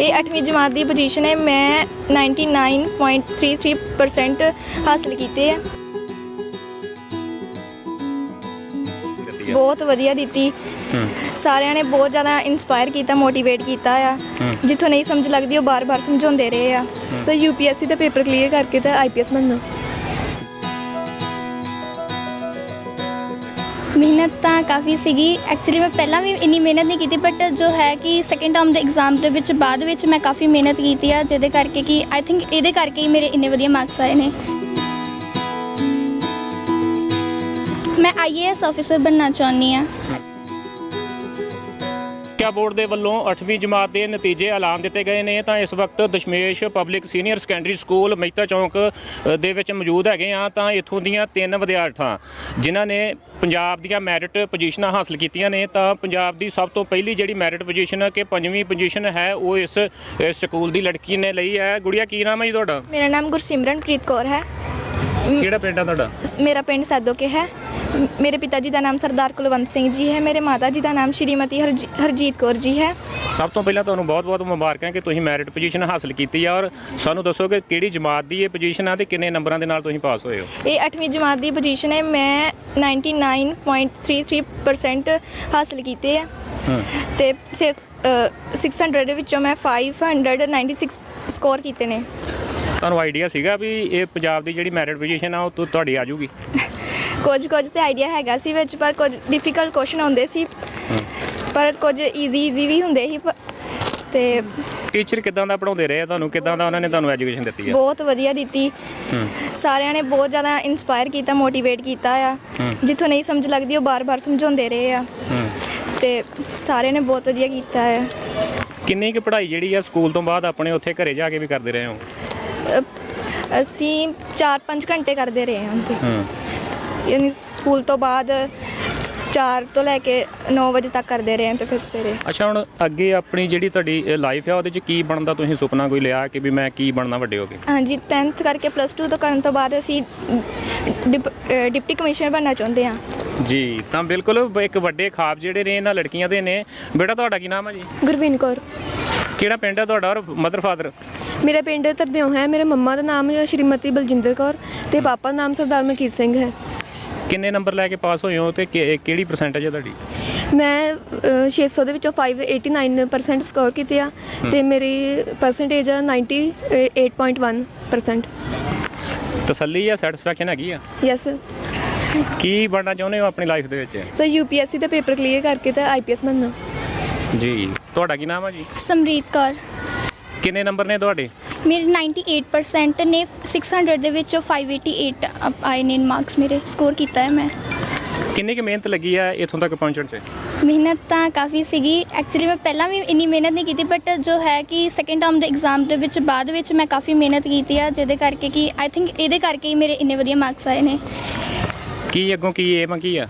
ਇਹ 8ਵੀਂ ਜਮਾਤ ਦੀ ਪੋਜੀਸ਼ਨ ਹੈ। ਮੈਂ 99.33% ਹਾਸਲ ਕੀਤੇ ਆ। ਬਹੁਤ ਵਧੀਆ ਦਿੱਤੀ। ਹੂੰ। ਸਾਰਿਆਂ ਨੇ ਬਹੁਤ ਜ਼ਿਆਦਾ ਇਨਸਪਾਇਰ ਕੀਤਾ ਮੋਟੀਵੇਟ ਕੀਤਾ ਆ। ਹੂੰ। ਜਿੱਥੋਂ ਨਹੀਂ ਸਮਝ ਲੱਗਦੀ ਉਹ ਬਾਰ-ਬਾਰ ਸਮਝਾਉਂਦੇ ਰਹੇ ਆ। ਸੋ ਯੂਪੀਐਸਸੀ ਦਾ ਪੇਪਰ ਕਲੀਅਰ ਕਰਕੇ ਤਾਂ ਆਈਪੀਐਸ ਬਣਨਾ। ਮਿਹਨਤ ਤਾਂ ਕਾਫੀ ਸੀਗੀ। ਐਕਚੁਅਲੀ ਮੈਂ ਪਹਿਲਾਂ ਵੀ ਇੰਨੀ ਮਿਹਨਤ ਨਹੀਂ ਕੀਤੀ ਬਟ ਜੋ ਹੈ ਕਿ ਸੈਕੰਡ ਟਰਮ ਦੇ ਐਗਜ਼ਾਮ ਦੇ ਵਿੱਚ ਬਾਅਦ ਵਿੱਚ ਮੈਂ ਕਾਫੀ ਮਿਹਨਤ ਕੀਤੀ ਆ, ਜਿਹਦੇ ਕਰਕੇ ਕਿ ਆਈ ਥਿੰਕ ਇਹਦੇ ਕਰਕੇ ਹੀ ਮੇਰੇ ਇੰਨੇ ਵਧੀਆ ਮਾਰਕਸ ਆਏ ਨੇ। ਮੈਂ ਆਈਏਐਸ ਆਫੀਸਰ ਬਣਨਾ ਚਾਹੁੰਦੀ ਆ। ਸਿੱਖਿਆ ਬੋਰਡ ਦੇ ਵੱਲੋਂ 8ਵੀਂ ਜਮਾਤ ਦੇ ਨਤੀਜੇ ਐਲਾਨ ਦਿੱਤੇ ਗਏ ਨੇ। ਤਾਂ ਇਸ ਵਕਤ Dashmesh public senior secondary school Mehta Chowk ਦੇ ਵਿੱਚ ਮੌਜੂਦ ਹੈਗੇ ਆ। ਤਾਂ ਇੱਥੋਂ ਦੀਆਂ ਤਿੰਨ ਵਿਦਿਆਰਥਾਂ, ਜਿਨ੍ਹਾਂ ਨੇ ਪੰਜਾਬ ਦੀਆਂ ਮੈਰਿਟ ਪੋਜੀਸ਼ਨਾਂ ਹਾਸਲ ਕੀਤੀਆਂ ਨੇ। ਤਾਂ ਪੰਜਾਬ ਦੀ ਸਭ ਤੋਂ ਪਹਿਲੀ ਜਿਹੜੀ ਮੈਰਿਟ ਪੋਜੀਸ਼ਨ ਕਿ ਪੰਜਵੀਂ ਪੋਜੀਸ਼ਨ ਹੈ, ਉਹ ਇਸ ਸਕੂਲ ਦੀ ਲੜਕੀ ਨੇ ਲਈ ਹੈ। ਗੁੜੀਆ, ਕੀ ਨਾਮ ਹੈ ਜੀ ਤੁਹਾਡਾ? ਮੇਰਾ ਨਾਮ ਗੁਰਸਿਮਰਨਪ੍ਰੀਤ ਕੌਰ ਹੈ। ਕਿਹੜਾ ਪਿੰਡ ਹੈ ਤੁਹਾਡਾ? ਸ- ਮੇਰਾ ਪਿੰਡ ਸੈਦੋਕੇ ਹੈ। ਮ- ਮੇਰੇ ਪਿਤਾ ਜੀ ਦਾ ਨਾਮ ਸਰਦਾਰ ਕੁਲਵੰਤ ਸਿੰਘ ਜੀ ਹੈ। ਮੇਰੇ ਮਾਤਾ ਜੀ ਦਾ ਨਾਮ ਸ਼੍ਰੀਮਤੀ ਹਰਜੀ- ਹਰਜੀਤ ਕੌਰ ਜੀ ਹੈ। ਸਭ ਤੋਂ ਪਹਿਲਾਂ ਤੁਹਾਨੂੰ ਬਹੁਤ-ਬਹੁਤ ਮੁਬਾਰਕਾਂ ਕਿ ਤੁਸੀਂ ਮੈਰਿਟ ਪੋਜੀਸ਼ਨ ਹਾਸਲ ਕੀਤੀ ਹੈ ਔਰ ਸਾਨੂੰ ਦੱਸੋ ਕਿ ਕਿਹੜੀ ਜਮਾਤ ਦੀ ਇਹ ਪੋਜੀਸ਼ਨ ਆ ਤੇ ਕਿੰਨੇ ਨੰਬਰਾਂ ਦੇ ਨਾਲ ਤੁਸੀਂ ਪਾਸ ਹੋਏ ਹੋ? ਇਹ 8ਵੀਂ ਜਮਾਤ ਦੀ ਪੋਜੀਸ਼ਨ ਹੈ। ਮੈਂ 99.33% ਹਾਸਲ ਕੀਤੇ ਆ। ਹੂੰ। ਤੇ ਛੇ- ਅ, 600 ਦੇ ਵਿੱਚੋਂ ਮੈਂ 596 ਸਕੋਰ ਕੀਤੇ ਨੇ। ਤੁਹਾਨੂੰ ਆਈਡੀਆ ਸੀਗਾ ਵੀ ਇਹ ਪੰਜਾਬ ਦੀ ਜਿਹੜੀ ਮੈਰਿਟ ਪੋਜੀਸ਼ਨ ਆ ਉਹ ਤੁ- ਤੁਹਾਡੀ ਆ ਜਾਊਗੀ? ਕੁਝ ਕੁਝ ਤੇ ਆਈਡੀਆ ਹੈਗਾ ਸੀ ਵਿੱਚ ਪਰ ਕੁਝ ਡਿਫਿਕਲਟ ਕੁਐਸਚਨ ਹੁੰਦੇ ਸੀ। ਪਰ ਕੁਝ ਈਜ਼ੀ ਈਜ਼ੀ ਵੀ ਹੁੰਦੇ ਸੀ ਪ- ਤੇ ਟੀਚਰ ਕਿਦਾਂ ਦਾ ਪੜਾਉਂਦੇ ਰਹੇ ਆ ਤੁਹਾਨੂੰ? ਕਿਦਾਂ ਦਾ ਉਹਨਾਂ ਨੇ ਤੁਹਾਨੂੰ ਐਜੂਕੇਸ਼ਨ ਦਿੱਤੀ ਆ? ਬਹੁਤ ਵਧੀਆ ਦਿੱਤੀ। ਹੂੰ। ਸਾਰਿਆਂ ਨੇ ਬਹੁਤ ਜ਼ਿਆਦਾ ਇਨਸਪਾਇਰ ਕੀਤਾ ਮੋਟੀਵੇਟ ਕੀਤਾ ਆ। ਹੂੰ। ਜਿੱਥੋਂ ਨਹੀਂ ਸਮਝ ਲੱਗਦੀ ਉਹ ਬਾਰ-ਬਾਰ ਸਮਝਾਉਂਦੇ ਰਹੇ ਆ। ਹੂੰ। ਤੇ ਸਾਰਿਆਂ ਨੇ ਬਹੁਤ ਵਧੀਆ ਕੀਤਾ ਆ। ਕਿੰਨੀ ਕੁ ਪੜ੍ਹਾਈ ਜਿਹੜੀ ਆ ਸਕੂਲ ਤੋਂ ਬਾਅਦ ਆਪਣੇ ਉੱਥੇ ਘਰੇ ਜਾ ਕੇ ਵੀ ਕਰਦੇ ਰਹੇ ਹੋ? ਅਸੀਂ 4-5 ਘੰਟੇ ਕਰਦੇ ਰਹੇ ਹਾਂ ਤੇ ਹੂੰ। ਯਾਨੀ ਸਕੂਲ ਤੋਂ ਬਾਅਦ 4 ਤੋਂ ਲੈ ਕੇ 9 ਵਜੇ ਤੱਕ ਕਰਦੇ ਰਹੇ ਹਾਂ ਤੇ ਫਿਰ ਸਵੇਰੇ। ਅੱਛਾ ਹੁਣ ਅੱਗੇ ਆਪਣੀ ਜਿਹੜੀ ਤੁਹਾਡੀ ਲਾਈਫ ਆ ਉਹਦੇ ਚ ਕੀ ਬਣਨ ਦਾ ਤੁਸੀਂ ਸੁਪਨਾ ਕੋਈ ਲਿਆ ਕਿ ਵੀ ਮੈਂ ਕੀ ਬਣਨਾ ਵੱਡੇ ਹੋ ਕੇ? ਹਾਂਜੀ 10th ਕਰਕੇ ਪਲੱਸ 2 ਤੋਂ ਕਰਨ ਤੋਂ ਬਾਅਦ ਅਸੀਂ ਡਿਪ- ਡਿਪਟੀ ਕਮਿਸ਼ਨਰ ਬਣਨਾ ਚਾਹੁੰਦੇ ਹਾਂ। ਜੀ ਤਾਂ ਬਿਲਕੁਲ ਇੱਕ ਵੱਡੇ ਖਾਬ ਜਿਹੜੇ ਨੇ ਇਹਨਾਂ ਲੜਕੀਆਂ ਦੇ ਨੇ। ਬੇਟਾ ਤੁਹਾਡਾ ਕੀ ਨਾਮ ਹੈ ਜੀ? ਗੁਰਵਿੰਦ ਕੌਰ। ਕਿਹੜਾ ਪਿੰਡ ਹੈ ਤੁਹਾਡਾ ਔਰ ਮਦਰ ਫਾਦਰ ਮੇਰਾ ਪਿੰਡ ਤਰਦਿਓ ਹੈ ਮੇਰੇ ਮੰਮਾ ਦਾ ਨਾਮ ਸ਼੍ਰੀਮਤੀ ਬਲਜਿੰਦਰ ਕੌਰ ਤੇ ਪਾਪਾ ਦਾ ਨਾਮ ਸਰਦਾਰ ਮਲਕੀਤ ਸਿੰਘ ਹੈ। ਕਿੰਨੇ ਨੰਬਰ ਲੈ ਕੇ ਪਾਸ ਹੋਏ ਹੋ ਤੇ ਕਿ- ਕਿਹੜੀ ਪਰਸੈਂਟੇਜ ਹੈ ਤੁਹਾਡੀ? ਮੈਂ ਅ, 600 ਦੇ ਵਿੱਚੋਂ 589% ਸਕੋਰ ਕੀਤੇ ਆ ਤੇ ਮੇਰੀ ਪਰਸੈਂਟੇਜ ਆ 98.1% ਤਸੱਲੀ ਜਾਂ ਸੈਟੀਸਫੈਕਸ਼ਨ ਹੈਗੀ ਆ? ਯੈਸ ਕੀ ਬਣਨਾ ਚਾਹੁੰਦੇ ਹੋ ਆਪਣੀ ਲਾਈਫ ਦੇ ਵਿੱਚ? ਸਰ ਯੂਪੀਐਸਸੀ ਦਾ ਪੇਪਰ ਕਲੀਅਰ ਕਰਕੇ ਤਾਂ ਆਈਪੀਐਸ ਬਣਨਾ। ਜੀ ਤੁਹਾਡਾ ਕੀ ਨਾਮ ਹੈ ਜੀ? ਸਮਰੀਤ ਕੌਰ। ਕਿੰਨੇ ਨੰਬਰ ਨੇ ਤੁਹਾਡੇ? ਮੇਰੇ 98% ਨੇ 600 ਦੇ ਵਿੱਚੋਂ 588 ਅਪ- ਆਏ ਨੇ ਮਾਰਕਸ ਮੇਰੇ ਸਕੋਰ ਕੀਤਾ ਹੈ ਮੈਂ। ਕਿੰਨੀ ਕੁ ਮਿਹਨਤ ਲੱਗੀ ਆ ਇੱਥੋਂ ਤੱਕ ਪਹੁੰਚਣ 'ਚ? ਮਿਹਨਤ ਤਾਂ ਕਾਫੀ ਸੀਗੀ। ਐਕਚੁਅਲੀ ਮੈਂ ਪਹਿਲਾਂ ਵੀ ਇੰਨੀ ਮਿਹਨਤ ਨਹੀਂ ਕੀਤੀ ਬਟ ਜੋ ਹੈ ਕਿ ਸੈਕੰਡ ਟਰਮ ਦੇ ਐਗਜ਼ਾਮ ਦੇ ਵਿੱਚ ਬਾਅਦ ਵਿੱਚ ਮੈਂ ਕਾਫੀ ਮਿਹਨਤ ਕੀਤੀ ਆ ਜਿਹਦੇ ਕਰਕੇ ਕਿ ਆਈ ਥਿੰਕ ਇਹਦੇ ਕਰਕੇ ਹੀ ਮੇਰੇ ਇੰਨੇ ਵਧੀਆ ਮਾਰਕਸ ਆਏ ਨੇ। ਕੀ ਅੱਗੋਂ ਕੀ ਏਮ ਕੀ ਆ?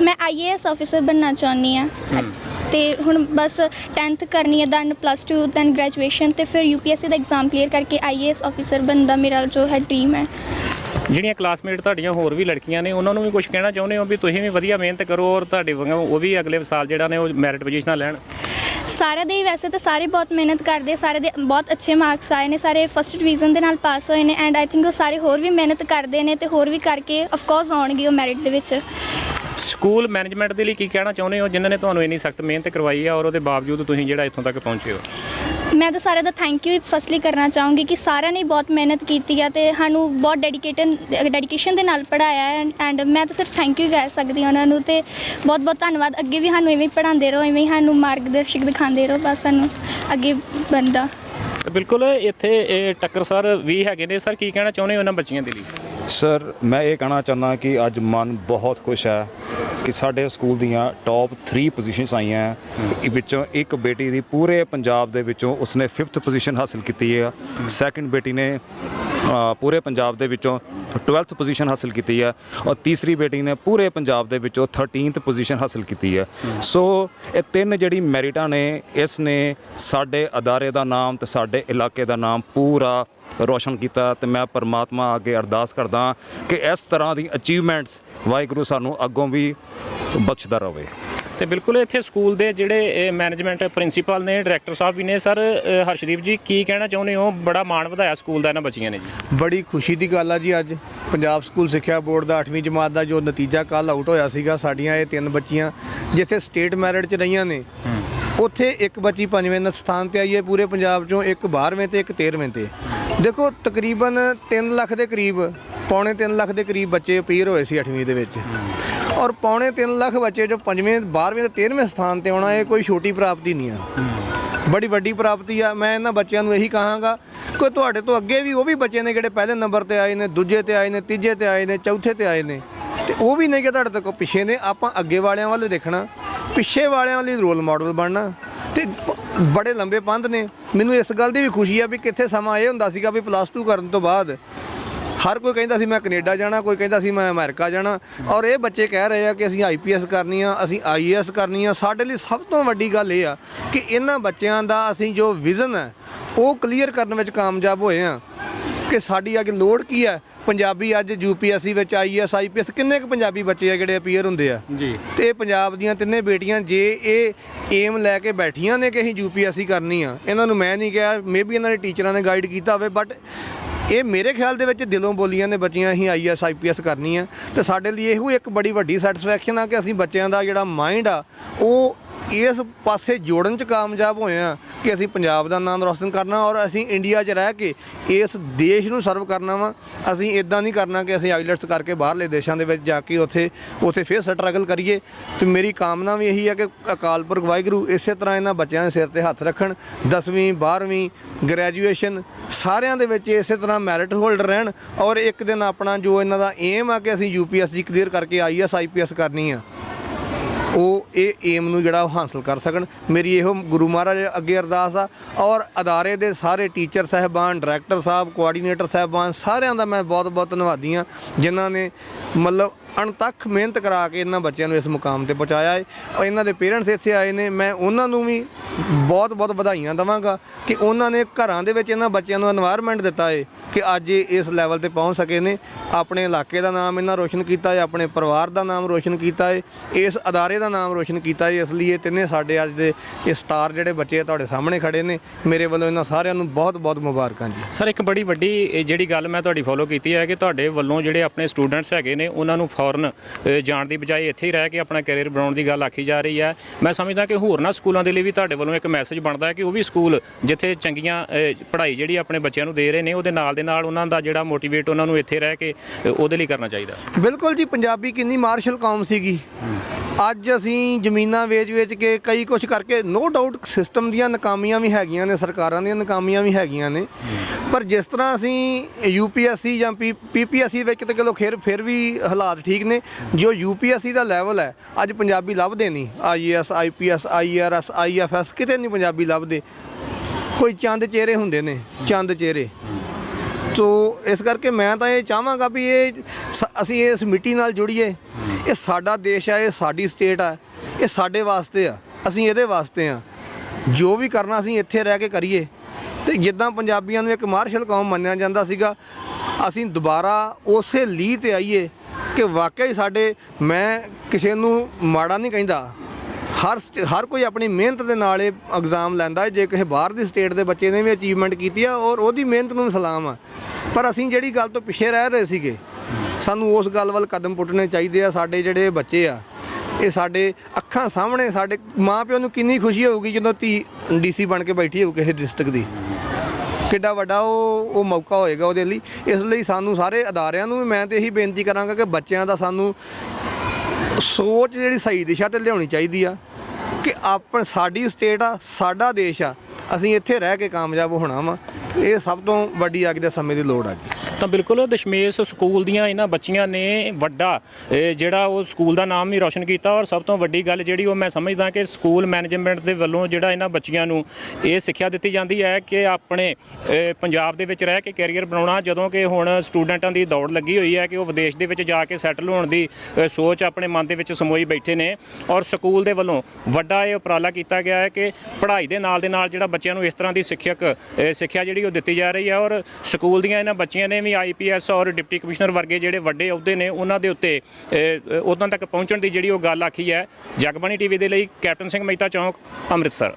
ਮੈਂ ਆਈਏਐਸ ਆਫੀਸਰ ਬਣਨਾ ਚਾਹੁੰਦੀ ਆ। ਤੇ ਹੁਣ ਬਸ 10th ਕਰਨੀ ਹੈ ਦੈਨ ਪਲੱਸ 2 ਦੈਨ ਗ੍ਰੈਜੂਏਸ਼ਨ ਤੇ ਫਿਰ ਯੂਪੀਐਸਸੀ ਦਾ ਐਗਜ਼ਾਮ ਕਲੀਅਰ ਕਰਕੇ ਆਈਏਐਸ ਆਫੀਸਰ ਬਣਨ ਦਾ ਮੇਰਾ ਜੋ ਹੈ ਡ੍ਰੀਮ ਹੈ। ਜਿਹੜੀਆਂ ਕਲਾਸਮੇਟ ਤੁਹਾਡੀਆਂ ਹੋਰ ਵੀ ਲੜਕੀਆਂ ਨੇ, ਉਹਨਾਂ ਨੂੰ ਵੀ ਕੁਝ ਕਹਿਣਾ ਚਾਹੁੰਦੇ ਹੋ ਵੀ ਤੁਸੀਂ ਵੀ ਵਧੀਆ ਮਿਹਨਤ ਕਰੋ ਔਰ ਤੁਹਾਡੇ ਵਾਂਗ ਉਹ ਵੀ ਅਗਲੇ ਸਾਲ ਜਿਹੜਾ ਨੇ ਉਹ ਮੈਰਿਟ ਪੋਜੀਸ਼ਨਾਂ ਲੈਣ? ਸਾਰਿਆਂ ਦੇ ਹੀ ਵੈਸੇ ਤਾਂ ਸਾਰੇ ਬਹੁਤ ਮਿਹਨਤ ਕਰਦੇ ਸਾਰੇ ਦੇ ਬਹੁਤ ਅੱਛੇ ਮਾਰਕਸ ਆਏ ਨੇ, ਸਾਰੇ ਫਸਟ ਡਿਵੀਜ਼ਨ ਦੇ ਨਾਲ ਪਾਸ ਹੋਏ ਨੇ ਐਂਡ ਆਈ ਥਿੰਕ ਉਹ ਸਾਰੇ ਹੋਰ ਵੀ ਮਿਹਨਤ ਕਰਦੇ ਨੇ ਤੇ ਹੋਰ ਵੀ ਕਰਕੇ ਆਫ ਕੋਰਸ ਆਉਣਗੇ ਉਹ ਮੈਰਿਟ ਦੇ ਵਿੱਚ। ਸਕੂਲ ਮੈਨੇਜਮੈਂਟ ਦੇ ਲਈ ਕੀ ਕਹਿਣਾ ਚਾਹੁੰਦੇ ਹੋ? ਜਿਨ੍ਹਾਂ ਨੇ ਤੁਹਾਨੂੰ ਇੰਨੀ ਸਖਤ ਮਿਹਨਤ ਕਰਵਾਈ ਆ ਔਰ ਉਹਦੇ ਬਾਵਜੂਦ ਤੁਸੀਂ ਜਿਹੜਾ ਇੱਥੋਂ ਤੱਕ ਪਹੁੰਚੇ ਹੋ। ਮੈਂ ਤਾਂ ਸਾਰਿਆਂ ਦਾ ਥੈਂਕ ਯੂ ਫਸਟਲੀ ਕਰਨਾ ਚਾਹੂੰਗੀ ਕਿ ਸਾਰਿਆਂ ਨੇ ਬਹੁਤ ਮਿਹਨਤ ਕੀਤੀ ਹੈ ਤੇ ਸਾਨੂੰ ਬਹੁਤ ਡੈਡੀਕੇਟਨ ਡੈਡੀਕੇਸ਼ਨ ਦੇ ਨਾਲ ਪੜਾਇਆ ਹੈ ਐਂਡ ਮੈਂ ਤਾਂ ਸਿਰਫ ਥੈਂਕ ਯੂ ਕਹਿ ਸਕਦੀ ਹਾਂ ਉਹਨਾਂ ਨੂੰ ਤੇ ਬਹੁਤ ਬਹੁਤ ਧੰਨਵਾਦ। ਅੱਗੇ ਵੀ ਸਾਨੂੰ ਇਵੇਂ ਹੀ ਪੜ੍ਹਾਉਂਦੇ ਰਹੋ, ਇਵੇਂ ਹੀ ਸਾਨੂੰ ਮਾਰਗਦਰਸ਼ਕ ਦਿਖਾਉਂਦੇ ਰਹੋ, ਬਸ ਸਾਨੂੰ ਅੱਗੇ ਬੰਦਾ ਬਿਲਕੁਲ ਇੱਥੇ ਇਹ ਟੱਕਰ ਸਰ ਵੀ ਹੈਗੇ ਨੇ। ਸਰ ਕੀ ਕਹਿਣਾ ਚਾਹੁੰਦੇ ਹੋ ਉਹਨਾਂ ਬੱਚੀਆਂ ਦੇ ਲਈ? ਸਰ ਮੈਂ ਇਹ ਕਹਿਣਾ ਚਾਹੁੰਦਾ ਕਿ ਅੱਜ ਮਨ ਬਹੁਤ ਖੁਸ਼ ਹੈ ਕਿ ਸਾਡੇ ਸਕੂਲ ਦੀਆਂ ਟੌਪ 3 ਪੋਜੀਸ਼ਨਸ ਆਈਆਂ ਹੈ। ਇਹ ਵਿੱਚੋਂ ਇੱਕ ਬੇਟੀ ਦੀ ਪੂਰੇ ਪੰਜਾਬ ਦੇ ਵਿੱਚੋਂ ਉਸਨੇ 5th ਪੋਜੀਸ਼ਨ ਹਾਸਲ ਕੀਤੀ ਹੈ। ਸੈਕੰਡ ਬੇਟੀ ਨੇ ਪੂਰੇ ਪੰਜਾਬ ਦੇ ਵਿੱਚੋਂ 12th ਪੋਜੀਸ਼ਨ ਹਾਸਲ ਕੀਤੀ ਹੈ ਔਰ ਤੀਸਰੀ ਬੇਟੀ ਨੇ ਪੂਰੇ ਪੰਜਾਬ ਦੇ ਵਿੱਚੋਂ 13th ਪੋਜੀਸ਼ਨ ਹਾਸਲ ਕੀਤੀ ਹੈ। ਸੋ ਇਹ ਤਿੰਨ ਜਿਹੜੀ ਮੈਰਿਟਾਂ ਨੇ, ਇਸ ਨੇ ਸਾਡੇ ਅਦਾਰੇ ਦਾ ਨਾਮ ਤੇ ਸਾਡੇ ਇਲਾਕੇ ਦਾ ਨਾਮ ਪੂਰਾ ਰੋਸ਼ਨ ਕੀਤਾ ਤੇ ਮੈਂ ਪਰਮਾਤਮਾ ਅੱਗੇ ਅਰਦਾਸ ਕਰਦਾ ਕਿ ਇਸ ਤਰ੍ਹਾਂ ਦੀ ਅਚੀਵਮੈਂਟਸ ਵਾਹਿਗੁਰੂ ਸਾਨੂੰ ਅੱਗੋਂ ਵੀ ਬਖਸ਼ਦਾ ਰਹੇ ਤੇ ਬਿਲਕੁਲ ਇੱਥੇ ਸਕੂਲ ਦੇ ਜਿਹੜੇ ਮੈਨੇਜਮੈਂਟ ਪ੍ਰਿੰਸੀਪਲ ਨੇ ਡਾਇਰੈਕਟਰ ਸਾਹਿਬ ਵੀ ਨੇ ਸਰ ਹਰਸ਼ਦੀਪ ਜੀ ਕੀ ਕਹਿਣਾ ਚਾਹੁੰਦੇ ਹੋ? ਬੜਾ ਮਾਣ ਵਧਾਇਆ ਸਕੂਲ ਦਾ ਇਹਨਾਂ ਬੱਚੀਆਂ ਨੇ ਜੀ। ਬੜੀ ਖੁਸ਼ੀ ਦੀ ਗੱਲ ਆ ਜੀ ਅੱਜ। ਪੰਜਾਬ ਸਕੂਲ ਸਿੱਖਿਆ ਬੋਰਡ ਦਾ 8ਵੀਂ ਜਮਾਤ ਦਾ ਜੋ ਨਤੀਜਾ ਕੱਲ ਆਊਟ ਹੋਇਆ ਸੀਗਾ ਸਾਡੀਆਂ ਇਹ ਤਿੰਨ ਬੱਚੀਆਂ ਜਿੱਥੇ ਸਟੇਟ ਮੈਰਿਟ 'ਚ ਰਹੀਆਂ ਨੇ ਉੱਥੇ ਇੱਕ ਬੱਚੀ ਪੰਜਵੇਂ ਸਥਾਨ ਤੇ ਆਈ ਹੈ ਪੂਰੇ ਪੰਜਾਬ 'ਚੋਂ ਇੱਕ 12ਵੇਂ ਤੇ ਇੱਕ 13ਵੇਂ ਤੇ। ਦੇਖੋ ਤਕਰੀਬਨ 3 ਲੱਖ ਦੇ ਕਰੀਬ ਪੌਣੇ 3 ਲੱਖ ਦੇ ਕਰੀਬ ਬੱਚੇ ਅਪੀਅਰ ਹੋਏ ਸੀ 8ਵੀਂ ਦੇ ਵਿੱਚ। ਔਰ ਪੌਣੇ 3 ਲੱਖ ਬੱਚੇ ਜੋ ਪੰਜਵੇਂ 12ਵੇਂ ਤੇ 13ਵੇਂ ਸਥਾਨ ਤੇ ਆਉਣਾ, ਇਹ ਕੋਈ ਛੋਟੀ ਪ੍ਰਾਪਤੀ ਨਹੀਂ ਆ। ਬੜੀ ਵੱਡੀ ਪ੍ਰਾਪਤੀ ਆ। ਮੈਂ ਇਹਨਾਂ ਬੱਚਿਆਂ ਨੂੰ ਇਹੀ ਕਹਾਂਗਾ ਕਿ ਤੁਹਾਡੇ ਤੋਂ ਅੱਗੇ ਵੀ ਉਹ ਵੀ ਬੱਚੇ ਨੇ ਜਿਹੜੇ ਪਹਿਲੇ ਨੰਬਰ ਤੇ ਆਏ ਨੇ, ਦੂਜੇ ਤੇ ਆਏ ਨੇ, ਤੀਜੇ ਤੇ ਆਏ ਨੇ, ਚੌਥੇ ਤੇ ਆਏ ਨੇ, ਤੇ ਉਹ ਵੀ ਨਹੀਂ ਕਿ ਤੁਹਾਡੇ ਤੋਂ ਪਿੱਛੇ ਨੇ। ਆਪਾਂ ਅੱਗੇ ਵਾਲਿਆਂ ਵੱਲ ਦੇਖਣਾ। ਪਿੱਛੇ ਵਾਲਿਆਂ ਲਈ ਰੋਲ ਮਾਡਲ ਬਣਨਾ। ਤੇ ਬੜੇ ਲੰਬੇ ਪੰਧ ਨੇ। ਮੈਨੂੰ ਇਸ ਗੱਲ ਦੀ ਵੀ ਖੁਸ਼ੀ ਆ ਵੀ ਕਿੱਥੇ ਸਮਾਂ ਇਹ ਹੁੰਦਾ ਸੀਗਾ ਵੀ ਪਲੱਸ 2 ਕਰਨ ਤੋਂ ਬਾਅਦ ਹਰ ਕੋਈ ਕਹਿੰਦਾ ਸੀ ਮੈਂ ਕੈਨੇਡਾ ਜਾਣਾ ਕੋਈ ਕਹਿੰਦਾ ਸੀ ਮੈਂ ਅਮਰੀਕਾ ਜਾਣਾ। ਔਰ ਇਹ ਬੱਚੇ ਕਹਿ ਰਹੇ ਆ ਕਿ ਅਸੀਂ ਆਈਪੀਐਸ ਕਰਨੀ ਆ ਅਸੀਂ ਆਈਏਐਸ ਕਰਨੀ ਆ। ਸਾਡੇ ਲਈ ਸਭ ਤੋਂ ਵੱਡੀ ਗੱਲ ਇਹ ਆ ਕਿ ਇਹਨਾਂ ਬੱਚਿਆਂ ਦਾ ਅਸੀਂ ਜੋ ਵਿਜ਼ਨ ਹੈ ਉਹ ਕਲੀਅਰ ਕਰਨ ਵਿੱਚ ਕਾਮਯਾਬ ਹੋਏ ਆ। ਕਿ ਸਾਡੀ ਅੱਗੇ ਲੋੜ ਕੀ ਹੈ? ਪੰਜਾਬੀ ਅੱਜ ਯੂਪੀਐਸਸੀ ਵਿੱਚ ਆਈਐਸ ਆਈਪੀਐਸ ਕਿੰਨੇ ਕੁ ਪੰਜਾਬੀ ਬੱਚੇ ਆ ਜਿਹੜੇ ਅਪੀਅਰ ਹੁੰਦੇ ਆ? ਜੀ। ਤੇ ਇਹ ਪੰਜਾਬ ਦੀਆਂ ਤਿੰਨੇ ਬੇਟੀਆਂ ਜੇ ਇਹ ਏਮ ਲੈ ਕੇ ਬੈਠੀਆਂ ਨੇ ਕਿ ਅਸੀਂ ਯੂਪੀਐਸਸੀ ਕਰਨੀ ਆ ਇਹਨਾਂ ਨੂੰ ਮੈਂ ਨਹੀਂ ਕਿਹਾ ਮੇਬੀ ਇਹਨਾਂ ਦੇ ਟੀਚਰਾਂ ਨੇ ਗਾਈਡ ਕੀਤਾ ਹੋਵੇ ਬਟ ਇਹ ਮੇਰੇ ਖਿਆਲ ਦੇ ਵਿੱਚ ਦਿਲੋਂ ਬੋਲੀਆਂ ਨੇ ਬੱਚੀਆਂ, ਅਸੀਂ ਆਈਐਸ ਆਈਪੀਐਸ ਕਰਨੀ ਆ। ਤੇ ਸਾਡੇ ਲਈ ਇਹੋ ਇੱਕ ਬੜੀ ਵੱਡੀ ਸੈਟੀਸਫੈਕਸ਼ਨ ਆ ਕਿ ਅਸੀਂ ਬੱਚਿਆਂ ਦਾ ਜਿਹੜਾ ਮਾਈਂਡ ਆ, ਉਹ ਇਸ ਪਾਸੇ ਜੋੜਨ ਚ ਕਾਮਯਾਬ ਹੋਏ ਆ ਕਿ ਅਸੀਂ ਪੰਜਾਬ ਦਾ ਨਾਮ ਰੌਸ਼ਨ ਕਰਨਾ ਔਰ ਅਸੀਂ ਇੰਡੀਆ 'ਚ ਰਹਿ ਕੇ ਇਸ ਦੇਸ਼ ਨੂੰ ਸਰਵ ਕਰਨਾ ਵਾ। ਅਸੀਂ ਇਦਾਂ ਨਹੀਂ ਕਰਨਾ ਕਿ ਅਸੀਂ ਆਈਲੈਟਸ ਕਰਕੇ ਬਾਹਰਲੇ ਦੇਸ਼ਾਂ ਦੇ ਵਿੱਚ ਜਾ ਕੇ ਉੱਥੇ ਉੱਥੇ ਫੇਰ ਸਟਰਗਲ ਕਰੀਏ। ਤੇ ਮੇਰੀ ਕਾਮਨਾ ਵੀ ਇਹੀ ਹੈ ਕਿ ਅਕਾਲ ਪੁਰਖ ਵਾਹਿਗੁਰੂ ਇਸੇ ਤਰ੍ਹਾਂ ਇਹਨਾਂ ਬੱਚਿਆਂ ਦੇ ਸਿਰ ਤੇ ਹੱਥ ਰੱਖਣ 10ਵੀਂ 12ਵੀਂ ਗ੍ਰੈਜੂਏਸ਼ਨ ਸਾਰਿਆਂ ਦੇ ਵਿੱਚ ਇਸੇ ਤਰ੍ਹਾਂ ਮੈਰਿਟ ਹੋਲਡਰ ਰਹਿਣ ਔਰ ਇੱਕ ਦਿਨ ਆਪਣਾ ਜੋ ਇਹਨਾਂ ਦਾ ਏਮ ਆ ਕਿ ਅਸੀਂ ਯੂਪੀਐਸਸੀ ਕਲੀਅਰ ਕਰਕੇ ਆਈਐਸ ਆਈਪੀਐਸ ਕਰਨੀ ਆ। ਉਹ ਇਹ ਏਮ ਨੂੰ ਜਿਹੜਾ ਉਹ ਹਾਸਲ ਕਰ ਸਕਣ। ਮੇਰੀ ਇਹੋ ਗੁਰੂ ਮਹਾਰਾਜ ਅੱਗੇ ਅਰਦਾਸ ਆ ਔਰ ਅਦਾਰੇ ਦੇ ਸਾਰੇ ਟੀਚਰ ਸਹਿਬਾਨ ਡਾਇਰੈਕਟਰ ਸਾਹਿਬ ਕੋਆਰਡੀਨੇਟਰ ਸਹਿਬਾਨ, ਸਾਰਿਆਂ ਦਾ ਮੈਂ ਬਹੁਤ ਬਹੁਤ ਧੰਨਵਾਦੀ ਹਾਂ, ਜਿਨ੍ਹਾਂ ਨੇ ਮਤਲਬ ਅਣਤੱਖ ਮਿਹਨਤ ਕਰਾ ਕੇ ਇਹਨਾਂ ਬੱਚਿਆਂ ਨੂੰ ਇਸ ਮੁਕਾਮ ਤੇ ਪਹੁੰਚਾਇਆ ਹੈ ਔਰ ਇਹਨਾਂ ਦੇ ਪੇਰੈਂਟਸ ਇੱਥੇ ਆਏ ਨੇ। ਮੈਂ ਉਹਨਾਂ ਨੂੰ ਵੀ ਬਹੁਤ ਬਹੁਤ ਵਧਾਈਆਂ ਦਵਾਂਗਾ ਕਿ ਉਹਨਾਂ ਨੇ ਘਰਾਂ ਦੇ ਵਿੱਚ ਇਹਨਾਂ ਬੱਚਿਆਂ ਨੂੰ এনवायरमेंट ਦਿੱਤਾ ਹੈ ਕਿ ਅੱਜ ਇਸ ਲੈਵਲ ਤੇ ਪਹੁੰਚ ਸਕੇ ਨੇ। ਆਪਣੇ ਇਲਾਕੇ ਦਾ ਨਾਮ ਇਹਨਾਂ ਰੋਸ਼ਨ ਕੀਤਾ ਹੈ ਆਪਣੇ ਪਰਿਵਾਰ ਦਾ ਨਾਮ ਰੋਸ਼ਨ ਕੀਤਾ ਹੈ ਇਸ ਅਦਾਰੇ ਦਾ ਨਾਮ ਰੋਸ਼ਨ ਕੀਤਾ ਹੈ ਇਸ ਲਈ ਇਹ ਤਿੰਨੇ ਸਾਡੇ ਅੱਜ ਦੇ ਇਹ ਸਟਾਰ ਜਿਹੜੇ ਬੱਚੇ ਆ ਤੁਹਾਡੇ ਸਾਹਮਣੇ ਖੜੇ ਨੇ। ਮੇਰੇ ਵੱਲੋਂ ਇਹਨਾਂ ਸਾਰਿਆਂ ਨੂੰ ਬਹੁਤ ਬਹੁਤ ਮੁਬਾਰਕਾਂ ਜੀ। ਸਰ, ਇੱਕ ਬੜੀ ਵੱਡੀ ਜਿਹੜੀ ਗੱਲ ਮੈਂ ਤੁਹਾਡੀ ਫੋਲੋ ਕੀਤੀ ਹੈ ਕਿ ਤੁਹਾਡੇ ਵੱਲੋਂ ਜਿਹੜੇ ਆਪਣੇ ਸਟੂਡੈਂਟਸ ਹੈਗੇ ਨੇ, ਉਹਨਾਂ ਨੂੰ ਫੌਰਨ ਜਾਣ ਦੀ ਬਜਾਏ ਇੱਥੇ ਹੀ ਰਹਿ ਕੇ ਆਪਣਾ ਕੈਰੀਅਰ ਬਣਾਉਣ ਦੀ ਗੱਲ ਆਖੀ ਜਾ ਰਹੀ ਹੈ। ਮੈਂ ਸਮਝਦਾ ਕਿ ਹੋਰਨਾਂ ਸਕੂਲਾਂ ਦੇ ਲਈ ਵੀ ਤੁਹਾਡੇ ਵੱਲੋਂ ਇੱਕ ਮੈਸੇਜ ਬਣਦਾ ਹੈ ਕਿ ਉਹ ਵੀ ਸਕੂਲ ਜਿੱਥੇ ਚੰਗੀਆਂ ਪੜ੍ਹਾਈ ਜਿਹੜੀ ਆਪਣੇ ਬੱਚਿਆਂ ਨੂੰ ਦੇ ਰਹੇ ਨੇ, ਉਹਦੇ ਨਾਲ ਦੇ ਨਾਲ ਉਹਨਾਂ ਦਾ ਜਿਹੜਾ ਮੋਟੀਵੇਟ ਉਹਨਾਂ ਨੂੰ ਇੱਥੇ ਰਹਿ ਕੇ ਉਹਦੇ ਲਈ ਕਰਨਾ ਚਾਹੀਦਾ। ਬਿਲਕੁਲ ਜੀ, ਪੰਜਾਬੀ ਕਿੰਨੀ ਮਾਰਸ਼ਲ ਕੌਮ ਸੀਗੀ। ਅੱਜ ਅਸੀਂ ਜ਼ਮੀਨਾਂ ਵੇਚ-ਵੇਚ ਕੇ ਕਈ ਕੁਝ ਕਰਕੇ ਨੋ ਡਾਊਟ ਸਿਸਟਮ ਦੀਆਂ ਨਾਕਾਮੀਆਂ ਵੀ ਹੈਗੀਆਂ ਨੇ, ਸਰਕਾਰਾਂ ਦੀਆਂ ਨਾਕਾਮੀਆਂ ਵੀ ਹੈਗੀਆਂ ਨੇ। ਪਰ ਜਿਸ ਤਰ੍ਹਾਂ ਅਸੀਂ ਯੂਪੀਐਸਸੀ ਜਾਂ ਪੀਪੀਐਸਸੀ ਵਿੱਚ ਤਾਂ ਚਲੋ ਖੇਰ, ਫਿਰ ਵੀ ਹਾਲਾਤ ਠੀਕ ਨੇ। ਜੋ ਯੂਪੀਐਸਸੀ ਦਾ ਲੈਵਲ ਹੈ, ਅੱਜ ਪੰਜਾਬੀ ਲੱਭਦੇ ਨਹੀਂ। ਆਈਏਐਸ ਆਈਪੀਐਸ ਆਈਆਰਐਸ ਆਈਐਫਐਸ ਕਿਤੇ ਨਹੀਂ ਪੰਜਾਬੀ ਲੱਭਦੇ। ਕੋਈ ਚੰਦ ਚਿਹਰੇ ਹੁੰਦੇ ਨੇ, ਚੰਦ ਚਿਹਰੇ। ਸੋ ਇਸ ਕਰਕੇ ਮੈਂ ਤਾਂ ਇਹ ਚਾਹਾਂਗਾ ਵੀ ਇਹ ਸ- ਅਸੀਂ ਇਸ ਮਿੱਟੀ ਨਾਲ ਜੁੜੀਏ। ਇਹ ਸਾਡਾ ਦੇਸ਼ ਹੈ ਇਹ ਸਾਡੀ ਸਟੇਟ ਆ, ਇਹ ਸਾਡੇ ਵਾਸਤੇ ਆ, ਅਸੀਂ ਇਹਦੇ ਵਾਸਤੇ ਆ। ਜੋ ਵੀ ਕਰਨਾ ਅਸੀਂ ਇੱਥੇ ਰਹਿ ਕੇ ਕਰੀਏ। ਤੇ ਜਿੱਦਾਂ ਪੰਜਾਬੀਆਂ ਨੂੰ ਇੱਕ ਮਾਰਸ਼ਲ ਕੌਮ ਮੰਨਿਆ ਜਾਂਦਾ ਸੀਗਾ, ਅਸੀਂ ਦੁਬਾਰਾ ਉਸੇ ਲੀਹ ਤੇ ਆਈਏ ਕਿ ਵਾਕਈ ਸਾਡੇ, ਮੈਂ ਕਿਸੇ ਨੂੰ ਮਾੜਾ ਨਹੀਂ ਕਹਿੰਦਾ। ਹਰ ਸਟ- ਹਰ ਕੋਈ ਆਪਣੀ ਮਿਹਨਤ ਦੇ ਨਾਲ ਇਹ ਐਗਜ਼ਾਮ ਲੈਂਦਾ ਜੇ ਕਿਸੇ ਬਾਹਰ ਦੀ ਸਟੇਟ ਦੇ ਬੱਚੇ ਨੇ ਵੀ ਅਚੀਵਮੈਂਟ ਕੀਤੀ ਆ ਔਰ ਉਹਦੀ ਮਿਹਨਤ ਨੂੰ ਸਲਾਮ ਆ। ਪਰ ਅਸੀਂ ਜਿਹੜੀ ਗੱਲ ਤੋਂ ਪਿੱਛੇ ਰਹਿ ਰਹੇ ਸੀਗੇ ਸਾਨੂੰ ਉਸ ਗੱਲ ਵੱਲ ਕਦਮ ਪੁੱਟਣੇ ਚਾਹੀਦੇ ਆ, ਸਾਡੇ ਜਿਹੜੇ ਬੱਚੇ ਆ, ਇਹ ਸਾਡੇ ਅੱਖਾਂ ਸਾਹਮਣੇ, ਸਾਡੇ ਮਾਪਿਓ ਨੂੰ ਕਿੰਨੀ ਖੁਸ਼ੀ ਹੋਊਗੀ ਜਦੋਂ ਧੀ ਡੀਸੀ ਬਣ ਕੇ ਬੈਠੀ ਹੋਊ ਕਿਸੇ ਡਿਸਟ੍ਰਿਕਟ ਦੀ। ਕਿੱਡਾ ਵੱਡਾ ਉਹ ਉਹ ਮੌਕਾ ਹੋਏਗਾ ਉਹਦੇ ਲਈ। ਇਸ ਲਈ ਸਾਨੂੰ ਸਾਰੇ ਅਦਾਰਿਆਂ ਨੂੰ ਵੀ ਮੈਂ ਤੇ ਇਹੀ ਬੇਨਤੀ ਕਰਾਂਗਾ ਕਿ ਬੱਚਿਆਂ ਦਾ ਸਾਨੂੰ ਸੋਚ ਜਿਹੜੀ ਸਹੀ ਦਿਸ਼ਾ ਤੇ ਲਿਆਉਣੀ ਚਾਹੀਦੀ ਆ ਕਿ ਆਪਣ ਸਾਡੀ ਸਟੇਟ ਆ, ਸਾਡਾ ਦੇਸ਼ ਆ, ਅਸੀਂ ਇੱਥੇ ਰਹਿ ਕੇ ਕਾਮਯਾਬ ਹੋਣਾ ਵਾ। ਇਹ ਸਭ ਤੋਂ ਵੱਡੀ ਅੱਜ ਦੇ ਸਮੇਂ ਦੀ ਲੋੜ ਆ ਜੀ। ਤਾਂ ਬਿਲਕੁਲ ਦਸ਼ਮੇਸ਼ ਸਕੂਲ ਦੀਆਂ ਇਹਨਾਂ ਬੱਚੀਆਂ ਨੇ ਵੱਡਾ ਜਿਹੜਾ ਉਹ ਸਕੂਲ ਦਾ ਨਾਮ ਵੀ ਰੌਸ਼ਨ ਕੀਤਾ ਔਰ ਸਭ ਤੋਂ ਵੱਡੀ ਗੱਲ ਜਿਹੜੀ ਉਹ ਮੈਂ ਸਮਝਦਾ ਕਿ ਸਕੂਲ ਮੈਨੇਜਮੈਂਟ ਦੇ ਵੱਲੋਂ ਜਿਹੜਾ ਇਹਨਾਂ ਬੱਚੀਆਂ ਨੂੰ ਇਹ ਸਿੱਖਿਆ ਦਿੱਤੀ ਜਾਂਦੀ ਹੈ ਕਿ ਆਪਣੇ ਪੰਜਾਬ ਦੇ ਵਿੱਚ ਰਹਿ ਕੇ ਕੈਰੀਅਰ ਬਣਾਉਣਾ, ਜਦੋਂ ਕਿ ਹੁਣ ਸਟੂਡੈਂਟਾਂ ਦੀ ਦੌੜ ਲੱਗੀ ਹੋਈ ਹੈ ਕਿ ਉਹ ਵਿਦੇਸ਼ ਦੇ ਵਿੱਚ ਜਾ ਕੇ ਸੈਟਲ ਹੋਣ ਦੀ ਸੋਚ ਆਪਣੇ ਮਨ ਦੇ ਵਿੱਚ ਸਮੋਈ ਬੈਠੇ ਨੇ ਔਰ ਸਕੂਲ ਦੇ ਵੱਲੋਂ ਵੱਡਾ ਇਹ ਉਪਰਾਲਾ ਕੀਤਾ ਗਿਆ ਹੈ ਕਿ ਪੜ੍ਹਾਈ ਦੇ ਨਾਲ ਦੇ ਨਾਲ ਜਿਹੜਾ ਬੱਚਿਆਂ ਨੂੰ ਇਸ ਤਰ੍ਹਾਂ ਦੀ ਸਿੱਖਿਅਕ ਸਿੱਖਿਆ ਜਿਹੜੀ ਉਹ ਦਿੱਤੀ ਜਾ ਰਹੀ ਹੈ ਔਰ ਸਕੂਲ ਦੀਆਂ ਇਹਨਾਂ ਬੱਚੀਆਂ ਨੇ ਵੀ ਹੀ ਆਈਪੀਐਸ ਔਰ ਡਿਪਟੀ ਕਮਿਸ਼ਨਰ ਵਰਗੇ ਜਿਹੜੇ ਵੱਡੇ ਅਹੁਦੇ ਨੇ, ਉਹਨਾਂ ਦੇ ਉੱਤੇ ਉਹਨਾਂ ਤੱਕ ਪਹੁੰਚਣ ਦੀ ਜਿਹੜੀ ਉਹ ਗੱਲ ਆਖੀ ਹੈ। ਜਗਬਾਣੀ ਟੀਵੀ ਦੇ ਲਈ ਕੈਪਟਨ ਸਿੰਘ ਮਹਿਤਾ ਚੌਂਕ, ਅੰਮ੍ਰਿਤਸਰ।